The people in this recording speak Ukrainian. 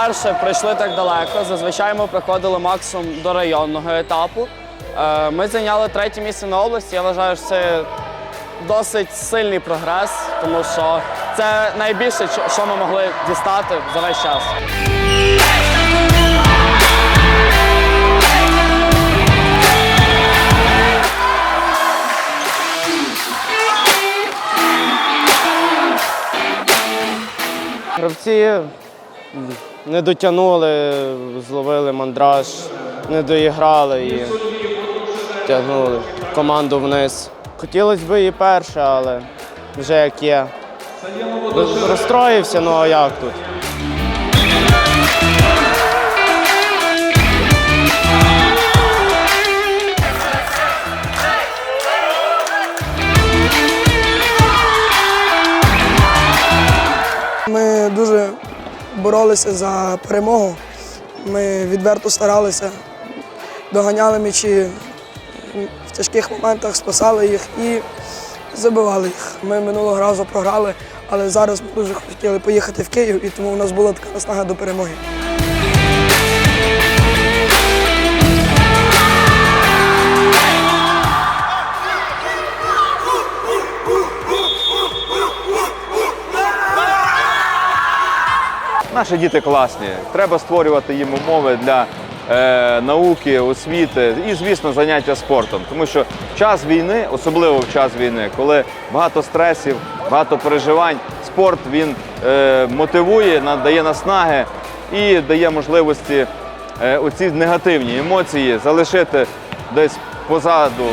вперше прийшли так далеко. Зазвичай ми приходили максимум до районного етапу. Е, Ми зайняли третє місце на області. Я вважаю, що це досить сильний прогрес, тому що це найбільше, що- ми могли дістати за весь час. Гравці не дотягнули, зловили мандраж, не доіграли і тягнули команду вниз. Хотілося б і перше, але вже як є. Розстроївся, ну а як тут? Боролися за перемогу. Ми відверто старалися, доганяли м'ячі в тяжких моментах, спасали їх і забивали їх. Ми минулого разу програли, але зараз ми дуже хотіли поїхати в Київ, і тому у нас була така наснага до перемоги. Наші діти класні. Треба створювати їм умови для е, науки, освіти і, звісно, заняття спортом. Тому що час війни, особливо в час війни, коли багато стресів, багато переживань, спорт він е, мотивує, надає наснаги і дає можливості е, оці негативні емоції залишити десь позаду.